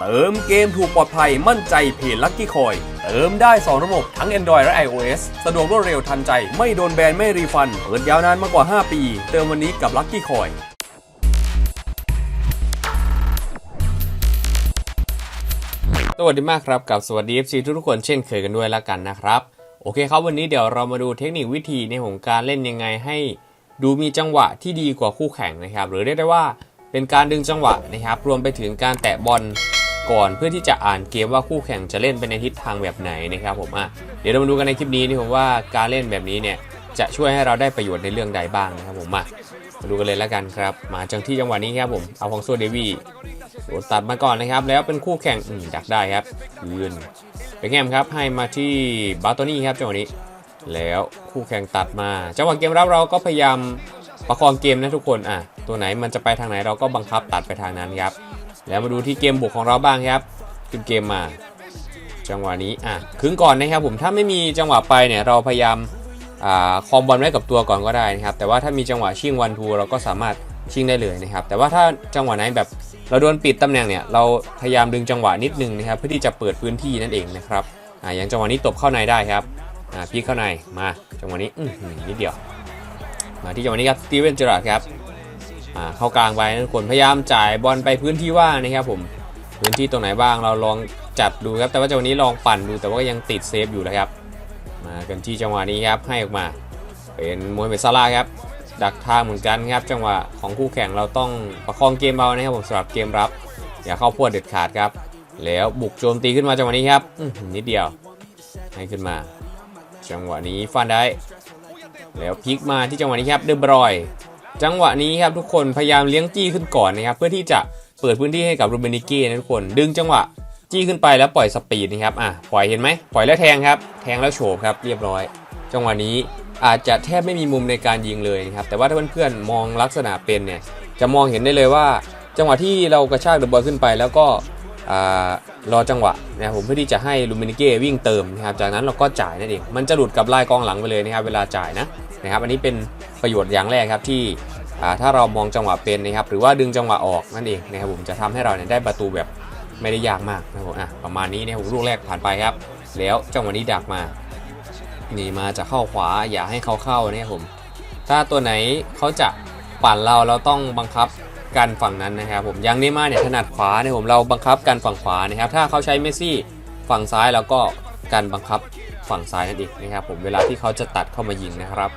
เติมเกมถูกปลอดภัยมั่นใจเพจลั c กี้คอย เติมได้ 2 ระบบทั้ง Android และ iOS สะดวกรวดเร็วทันใจ ไม่โดนแบน ไม่รีฟัน เปิดยาวนานมากกว่า 5 ปี เติมวันนี้กับลั c กี้คอยสวัสดีมากครับ กับสวัสดี FC ทุกๆคนเช่นเคยกันด้วยแล้วกันนะครับ โอเคครับวันนี้เดี๋ยวเรามาดูเทคนิควิธีในของการเล่นยังไงให้ ดูมีจังหวะที่ดีกว่าคู่แข่งนะครับ หรือเรียกได้ว่าเป็นการดึงจังหวะนะครับ รวมไปถึงการแตะบอล ก่อนเพื่อที่จะอ่านเกมว่าคู่แข่งจะเล่นไปในทิศทางแบบไหนนะครับผมอะเดี๋ยวเรามาดูกันในคลิปนี้นี่ผมว่าการเล่นแบบนี้เนี่ยจะช่วยให้เราได้ประโยชน์ในเรื่องใดบ้างนะครับผมมามาดูกันเลยแล้วกันครับ มาจังที่จังหวะนี้ครับผมเอาของโซเดวีโดนตัดมาก่อนนะครับ แล้วเป็นคู่แข่งอืมดักได้ครับยืนไปแงมครับให้มาที่บาโตนี่ครับจังหวะนี้ แล้วคู่แข่งตัดมาจังหวะเกมรับเราก็พยายามประคองเกมนะทุกคนอะตัวไหนมันจะไปทางไหนเราก็บังคับตัดไปทางนั้นครับ แล้วมาดูที่เกมบุกของเราบ้างครับขึ้นเกมมา จังหวะนี้อะครึ่งก่อนนะครับผมถ้าไม่มีจังหวะไปเนี่ยเราพยายามอ่าคอมบอลไว้กับตัวก่อนก็ได้นะครับแต่ว่าถ้ามีจังหวะชิงวันทูเราก็สามารถชิงได้เลยนะครับแต่ว่าถ้าจังหวะไหนแบบเราโดนปิดตำแหน่งเนี่ยเราพยายามดึงจังหวะนิดนึงนะครับเพื่อที่จะเปิดพื้นที่นั่นเองนะครับอ่าอย่างจังหวะนี้ตบเข้าในได้ครับอ่าพลิกเข้าในมาจังหวะนี้อื้อหือนิดเดียว มาที่จังหวะนี้ครับสตีเวนเจอร์ดครับ เข้ากลางไปนะทุกคนพยายามจ่ายบอลไปพื้นที่ว่างนะครับผมพื้นที่ตรงไหนบ้างเราลองจัดดูครับ แต่ว่าจังหวะนี้ลองปั่นดูแต่ว่ายังติดเซฟอยู่นะครับ มากันที่จังหวะนี้ครับให้ออกมา เป็นมฮัมเมซาลาครับดักทางเหมือนกันครับ จังหวะของคู่แข่งเราต้องประคองเกมเบานะครับผมสำหรับเกมรับ อย่าเข้าพวดเด็ดขาดครับ แล้วบุกโจมตีขึ้นมาจังหวะนี้ครับนิดเดียวให้ขึ้นมา จังหวะนี้ฟันได้ แล้วพลิกมาที่จังหวะนี้ครับเดอบรอย จังหวะนี้ครับทุกคนพยายามเลี้ยงจี้ขึ้นก่อนนะครับเพื่อที่จะเปิดพื้นที่ให้กับรูเบนิเก้นะทุกคน ดึงจังหวะจี้ขึ้นไปแล้วปล่อยสปีดนะครับอะปล่อยเห็นไหมปล่อยแล้วแทงครับ แทงแล้วโฉบครับเรียบร้อย จังหวะนี้อาจจะแทบไม่มีมุมในการยิงเลยนะครับแต่ว่าถ้าเพื่อนๆมองลักษณะเป็นเนี่ยจะมองเห็นได้เลยว่า จังหวะที่เรากระชากเดอะบอลขึ้นไปแล้วก็รอจังหวะนะครับผมเพื่อที่จะให้ลูมินิเก้วิ่งเติมนะครับจากนั้นเราก็จ่ายนั่นเองมันจะหลุดกับลายกองหลังไปเลยนะครับเวลาจ่ายนะนะครับอันนี้เป็นประโยชน์อย่างแรกครับที่ ถ้าเรามองจังหวะเป็นนะครับหรือว่าดึงจังหวะออกนั่นเองนะครับผมจะทำให้เราเนี่ยได้ประตูแบบไม่ได้ยากมากนะครับผมอะประมาณนี้นะครับผมลูกแรกผ่านไปครับ แล้วจังหวะนี้ดักมานี่มาจะเข้าขวาอย่าให้เขาเข้านะครับผม ถ้าตัวไหนเขาจะปั่นเราเราต้องบังคับกันฝั่งนั้นนะครับผมย่างเนย์มาเนี่ยถนัดขวาเนี่ยผมเราบังคับกันฝั่งขวานะครับ ถ้าเขาใช้เมสซี่ฝั่งซ้ายเราก็กันบังคับฝั่งซ้ายนั่นเองนะครับผมเวลาที่เขาจะตัดเข้ามายิงนะครับ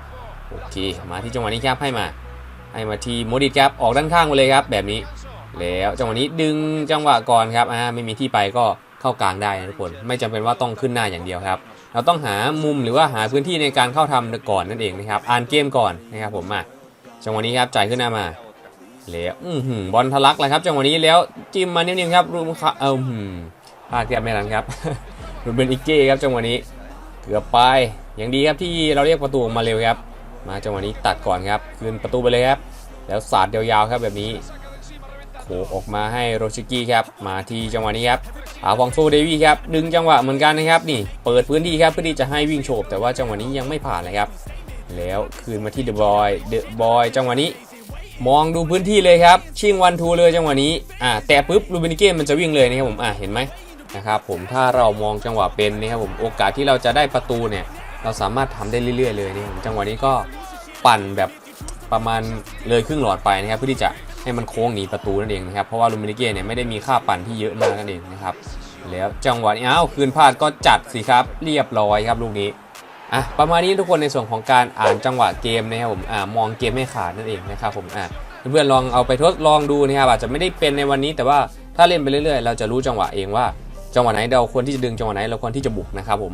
โอเคมาที่จังหวะนี้ครับให้มา ให้มาที่โมดิตครับออกด้านข้างไปเลยครับ แบบนี้ แล้วจังหวะนี้ดึงจังหวะก่อนครับอ่าไม่มีที่ไปก็เข้ากลางได้นะทุกคน ไม่จำเป็นว่าต้องขึ้นหน้าอย่างเดียวครับ เราต้องหามุมหรือว่าหาพื้นที่ในการเข้าทำก่อนนั่นเองนะครับอ่านเกมก่อนนะครับผมมาจังหวะนี้ครับจ่ายขึ้นหน้ามาแล้วอืบอลทะลักเลยครับจังหวะนี้แล้วจิ้มมาเนิ่มๆครับรูมค่ะเออหืมพลาดเกือบไม่ทันครับรูเบนอิกเก้ครับจังหวะนี้เกือบไปอย่างดีครับที่เราเรียกประตูออกมาเร็วครับ มาจังหวะนี้ตัดก่อนครับคืนประตูไปเลยครับ แล้วสาดยาวๆครับแบบนี้โขกออกมาให้โรชิกี้ครับมาที่จังหวะนี้ครับอาฟองโซเดวี่ครับดึงจังหวะเหมือนกันนะครับนี่เปิดพื้นที่ครับเพื่อที่จะให้วิ่งโฉบแต่ว่าจังหวะนี้ยังไม่ผ่านเลยครับแล้วคืนมาที่เดอะบอยเดอะบอยจังหวะนี้ มองดูพื้นที่เลยครับชิงวันทูเลยจังหวะนี้อ่าแตะปุ๊บลูเบนิเก้มันจะวิ่งเลยนะครับผมอ่าเห็นไหมนะครับผมถ้าเรามองจังหวะเป็นนะครับผมโอกาสที่เราจะได้ประตูเนี่ย เราสามารถทำได้เรื่อย ๆ เลยนะครับผมจังหวะนี้ก็ปั่นแบบประมาณเลยครึ่งหลอดไปนะครับเพื่อที่จะให้มันโค้งหนีประตูนั่นเองนะครับเพราะว่าลูเบนิเก้เนี่ยไม่ได้มีค่าปั่นที่เยอะมากนั่นเองนะครับแล้วจังหวะนี้อ้าวคืนพลาดก็จัดสิครับเรียบร้อยครับลูกนี้อะประมาณนี้ทุกคนในส่วนของการอ่านจังหวะเกมนะครับผมอ่ามองเกมไม่ขาดนั่นเองนะครับผมอะเพื่อนๆลองเอาไปทดลองดูนะครับอาจจะไม่ได้เป็นในวันนี้ แต่ว่าถ้าเล่นไปเรื่อยๆ เราจะรู้จังหวะเองว่า จังหวะไหนเราควรที่จะดึงจังหวะไหนเราควรที่จะบุกนะครับผม